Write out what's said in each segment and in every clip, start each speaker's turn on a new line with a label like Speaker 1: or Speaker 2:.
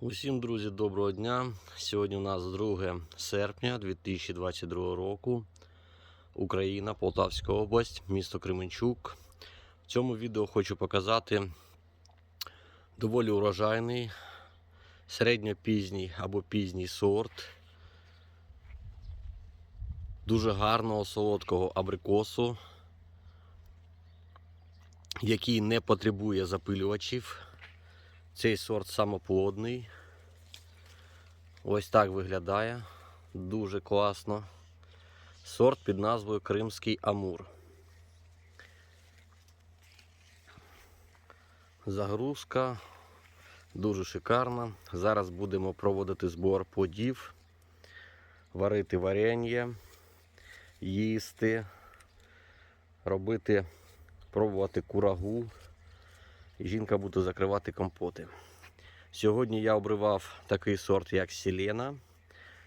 Speaker 1: Усім, друзі, доброго дня. Сьогодні у нас 2 серпня 2022 року. Україна, Полтавська область, місто Кременчук. В цьому відео хочу показати доволі урожайний, середньопізній або пізній сорт. Дуже гарного солодкого абрикосу, який не потребує запилювачів. Цей сорт самоплодний. Ось так виглядає. Дуже класно. Сорт під назвою Кримський Амур. Загрузка дуже шикарна. Зараз будемо проводити збор плодів, варити варення, їсти, робити, пробувати курагу. Жінка буде закривати компоти. Сьогодні я обривав такий сорт, як Селена.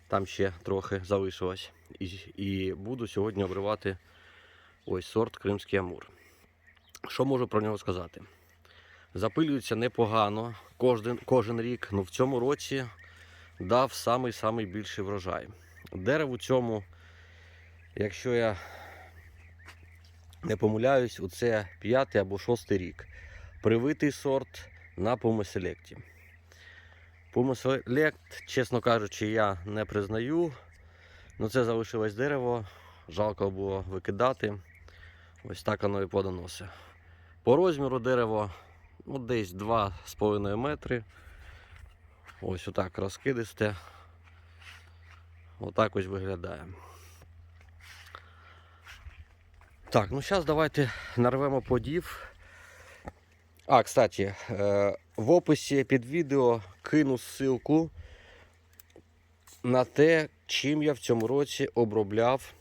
Speaker 1: Там ще трохи залишилось. І, і буду сьогодні обривати ось сорт Кримський Амур. Що можу про нього сказати? Запилюється непогано кожен, кожен рік, але в цьому році дав самий-самий більший врожай. Дереву цьому, якщо я не помиляюсь, це п'ятий або шостий рік привитий сорт на Пумоселекті. Пумоселект, чесно кажучи, я не признаю. Ну це залишилось дерево. Жалко було викидати. Ось так воно і плодоносить. По розміру дерево ну, десь 2,5 метри. Ось отак розкидисте. Отак ось виглядає. Так, ну зараз давайте нарвемо подів. А, кстати, е, в описі під відео кину ссылку на те, чим я в цьому році обробляв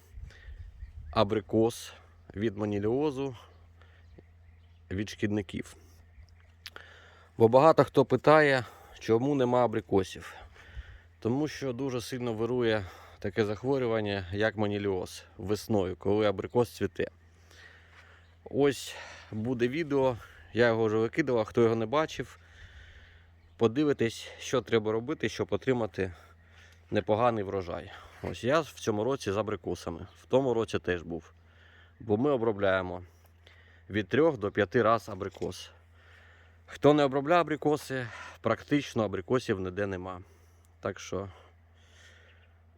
Speaker 1: абрикос від маніліозу, від шкідників. Бо багато хто питає, чому нема абрикосів. Тому що дуже сильно вирує таке захворювання, як маніліоз весною, коли абрикос цвіте. Ось буде відео. Я його вже викидував, хто його не бачив. Подивитись, що треба робити, щоб отримати непоганий врожай. Ось я в цьому році з абрикосами. В тому році теж був. Бо ми обробляємо від 3 до 5 разів абрикос. Хто не обробляє абрикоси, практично абрикосів ніде нема. Так що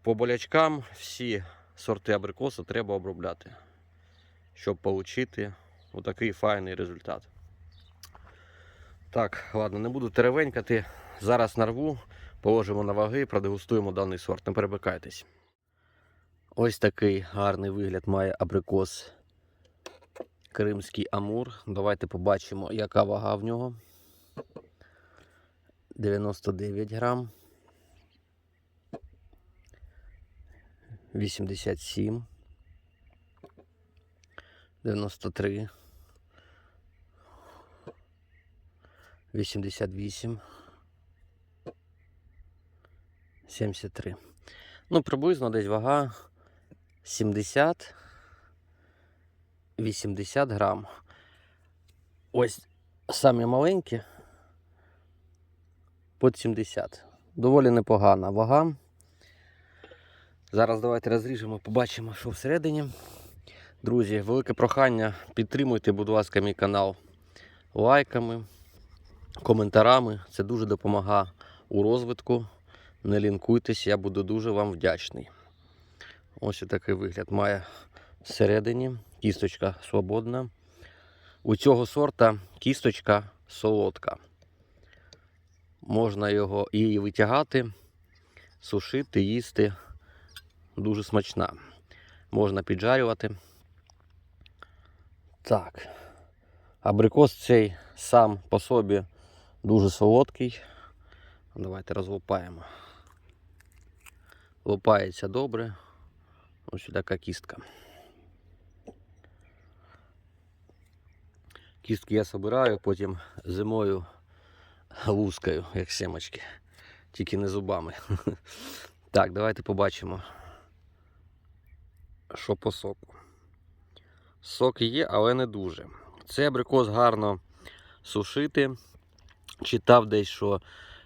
Speaker 1: по болячкам всі сорти абрикосу треба обробляти, щоб отримати отакий файний результат. Так, ладно, не буду теревенькати. Зараз нарву, положимо на ваги, продегустуємо даний сорт. Не перебикайтесь. Ось такий гарний вигляд має абрикос Кримський Амур. Давайте побачимо, яка вага в нього. 99 грам. 87. 93. 88. 73. Ну, приблизно десь вага 70. 80 грам. Ось самі маленькі. Под 70. Доволі непогана вага. Зараз давайте розріжемо, побачимо, що всередині. Друзі, велике прохання. Підтримуйте, будь ласка, мій канал лайками коментарами. Це дуже допомагає у розвитку. Не лінкуйтесь, я буду дуже вам вдячний. Ось такий вигляд має всередині. Кісточка свободна. У цього сорта кісточка солодка. Можна його її витягати, сушити, їсти. Дуже смачна. Можна піджарювати. Так. Абрикос цей сам по собі дуже солодкий. Давайте розлупаємо. Лупається добре. Ось така кістка. Кістки я збираю, потім зимою лускаю, як семочки. Тільки не зубами. Так, давайте побачимо, що по соку. Сок є, але не дуже. Цей абрикос гарно сушити. Читав десь, що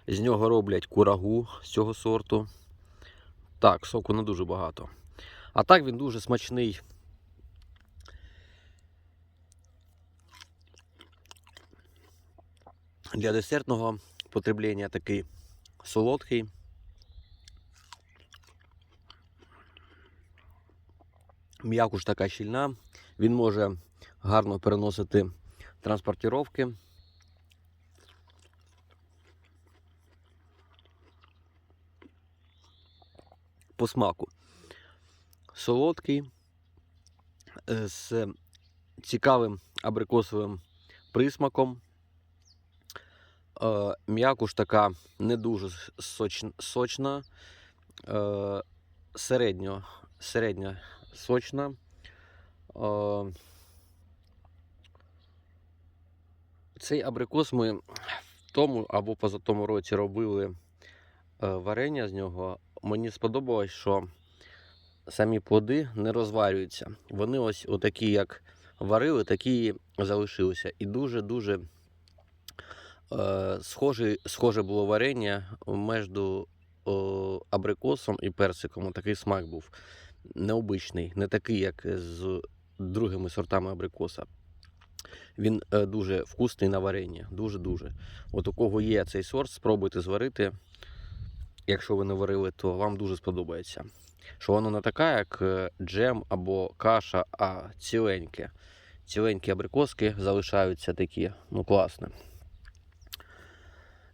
Speaker 1: З нього роблять курагу з цього сорту. Так, соку не дуже багато. А так він дуже смачний. Для десертного потреблення такий солодкий. М'якуш така щільна. Він може гарно переносити транспортировки. По смаку. Солодкий, е, з цікавим абрикосовим присмаком. Е, М'якуш така не дуже сочна, е, середньо, сочна. Е, Цей абрикос ми в тому або позатому році робили варення з нього. Мені сподобалось, що самі плоди не розварюються. Вони ось отакі, як варили, такі і залишилися. І дуже-дуже е, схоже, було варення між абрикосом і персиком. Такий смак був необичний, не такий, як з другими сортами абрикоса. Він е, дуже вкусний на варення. Дуже-дуже. От у кого є цей сорт, спробуйте зварити. Якщо ви не варили, то вам дуже сподобається. Що воно не така, як е, джем або каша, а ціленьке. Ціленькі абрикоски залишаються такі, ну класне.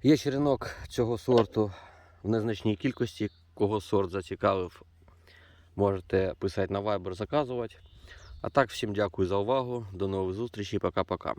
Speaker 1: Є черенок цього сорту в незначній кількості. Кого сорт зацікавив, можете писати на Viber, заказувати. А так, всім дякую за увагу. До нових зустрічей. Пока-пока.